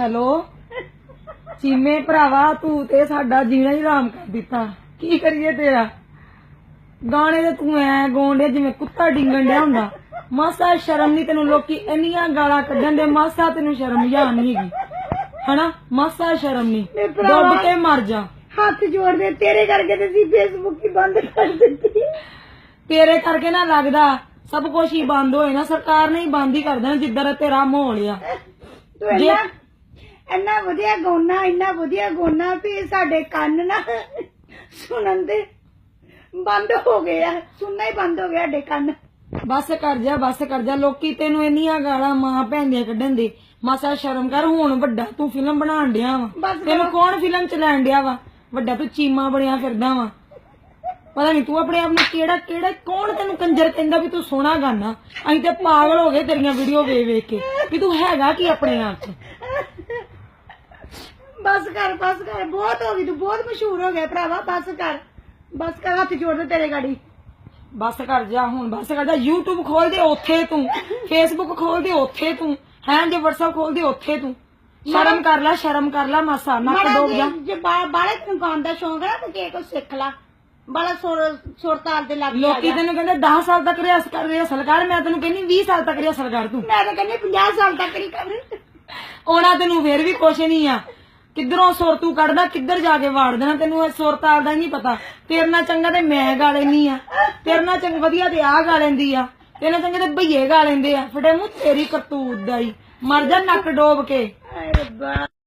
Hello? ਚੀਮੇ ਭਰਾਵਾ ਤੂੰ ਤੇ ਸਾਡਾ ਜੀਣਾ ਹੀ ਆਰਾਮ ਕਰ ਦਿੱਤਾ। ਕੀ ਕਰੀਏ ਤੇਰਾ? ਗਾਣੇ ਤੇ ਤੂੰ ਐ ਗਾਉਂਦੇ ਜਿਵੇਂ ਕੁੱਤਾ ਡਿੰਗਣ ਡਿਆ ਹੁੰਦਾ। ਮਾਸਾ ਸ਼ਰਮ ਨਹੀਂ ਤੈਨੂੰ ਲੋਕੀ ਇੰਨੀਆਂ ਗਾਲਾਂ ਕੱਢਣ ਦੇ ਮਾਸਾ ਤੈਨੂੰ ਸ਼ਰਮ ਜਾਂ ਨਹੀਂ ਹੈਗੀ। ਹਨਾ? ਮਾਸਾ ਸ਼ਰਮ ਨਹੀਂ। ਡੁੱਬ ਕੇ ਮਰ ਜਾ। ਹੱਥ ਜੋੜਦੇ ਤੇਰੇ ਕਰਕੇ ਤੇ ਸੀ ਫੇਸਬੁੱਕ ਹੀ ਬੰਦ ਕਰ ਦਿੱਤੀ। ਤੇਰੇ ਕਰਕੇ ਨਾ ਲੱਗਦਾ ਸਭ ਕੁਝ ਹੀ ਬੰਦ ਹੋਏ ਨਾ ਸਰਕਾਰ ਨੇ ਹੀ ਬੰਦ ਹੀ ਕਰ ਦੇਣਾ ਜਿੱਦਾਂ ਤੇਰਾ ਮਾਹੌਲ ਆ। ਤੂੰ ਜੇ- ਇੰਨਾ ਇੰਨਾ ਵਧੀਆ ਗਾਉਣਾ ਇੰਨਾ ਵਧੀਆ ਗਾਉਣਾ ਵੀ ਸਾਡੇ ਕੰਨ ਨਾ ਸੁਣਨ ਦੇ ਬੰਦ ਹੋ ਗਏ ਆ ਸੁਣਨਾ ਹੀ ਬੰਦ ਹੋ ਗਿਆ ਸਾਡੇ ਕੰਨ। ਬਸ ਕਰ ਜਾ ਬਸ ਕਰ ਜਾ। ਲੋਕੀ ਤੈਨੂੰ ਇੰਨੀਆਂ ਗਾਲਾਂ ਮਾਂ ਭੈਣ ਦੀਆਂ ਕੱਢਣ ਦੇ। ਮਾਸਾ ਸ਼ਰਮ ਕਰ ਹੁਣ ਵੱਡਾ ਤੂੰ ਫਿਲਮ ਬਣਾਉਣ ਡਿਆ ਵਾ। ਬਸ ਤੈਨੂੰ ਕੌਣ ਫਿਲਮ ਚ ਲੈਣ ਡਿਆ ਵਾ? ਵੱਡਾ ਤੂੰ ਚੀਮਾ ਬਣਿਆ ਫਿਰਦਾ ਵਾ। ਪਤਾ ਨਹੀਂ ਤੂੰ ਆਪਣੇ ਆਪ ਨੂੰ ਕਿਹੜਾ ਕਿਹੜਾ ਕੌਣ ਤੈਨੂੰ ਕੰਜਰ ਕਹਿੰਦਾ ਵੀ ਤੂੰ ਸੋਹਣਾ ਗਾਣਾ ਅਸੀਂ ਤੇ ਪਾਗਲ ਹੋ ਗਏ ਤੇਰੀਆਂ ਵੀਡੀਓ ਵੇਖ ਵੇਖ ਕੇ ਵੀ ਤੂੰ ਹੈਗਾ ਕੀ ਆਪਣੇ ਆਪ ਚ? ਬਸ ਕਰ ਬਸ ਕਰ ਬਹੁਤ ਹੋ ਗਈ ਤੂੰ ਬਹੁਤ ਮਸ਼ਹੂਰ ਹੋ ਗਿਆ ਭਰਾਵਾ ਬਸ ਕਰ ਬਸ ਕਰ ਹੱਥ ਜੋੜਦੇ ਤੇਰੇ ਗਾੜੀ। ਬਸ ਕਰ ਜਾ ਹੁਣ ਬਸ ਕਰ ਜਾ YouTube ਖੋਲ ਦੇ ਉੱਥੇ ਤੂੰ Facebook ਖੋਲ ਦੇ ਉੱਥੇ ਤੂੰ ਹੈਂ ਜੇ WhatsApp ਖੋਲ ਦੇ ਉੱਥੇ ਤੂੰ। ਸ਼ਰਮ ਕਰ ਲੈ ਸ਼ਰਮ ਕਰ ਲੈ ਮਾਸਾ ਨੱਕ ਡੋਬ ਜਾ ਜੇ- ਜੇ ਬਾ- ਬਾਹਲੇ ਤੈਨੂੰ ਗਾਉਣ ਦਾ ਸ਼ੌਂਕ ਹੈ ਤੇ ਕੇ ਕੋ ਸਿੱਖ ਲਾ। ਬੜਾ ਸੁਰ ਸੁਰ ਤਾਲ ਦੇ ਲੱਗ ਲੋਕੀ ਤੈਨੂੰ ਕਹਿੰਦੇ 10 ਸਾਲ ਤੱਕ ਰਿਆਸ ਕਰ ਰਿਆਸਲ ਕਰ ਮੈਂ ਤੈਨੂੰ ਕਹਿੰਦੀ 20 ਸਾਲ ਤੱਕ ਰਿਆਸਲ ਕਰ ਤੂੰ। ਮੈਂ ਤਾਂ ਕਹਿੰਦੀ 50 ਸਾਲ ਤੱਕ ਨਹੀਂ ਕਰ ਆਉਣਾ ਤੈਨੂੰ ਫੇਰ ਵੀ ਕੁਛ ਨਹੀਂ ਆ। ਕਿੱਧਰੋਂ ਸੁਰ ਤੂੰ ਕੱਢਦਾ ਕਿੱਧਰ ਜਾ ਕੇ ਵਾੜ ਦੇਣਾ ਤੈਨੂੰ ਇਹ ਸੁਰ ਤਾਲ ਦਾ ਨਹੀਂ ਪਤਾ। ਤੇਰੇ ਨਾਲ ਚੰਗਾ ਤੇ ਮੈਂ ਗਾ ਲੈਨੀ ਆ। ਤੇਰੇ ਨਾਲ ਚੰਗਾ ਵਧੀਆ ਤੇ ਆ ਗਾ ਲੈਂਦੀ ਆ। ਤੇਰੇ ਨਾਲ ਚੰਗਾ ਤੇ ਭਈਏ ਗਾ ਲੈਂਦੇ ਆ। ਫਟੇ ਮੂੰਹ ਤੇਰੀ ਕਰਤੂਤ ਦਾ ਹੀ। ਮਰ ਜਾ ਨੱਕ ਡੋਬ ਕੇ।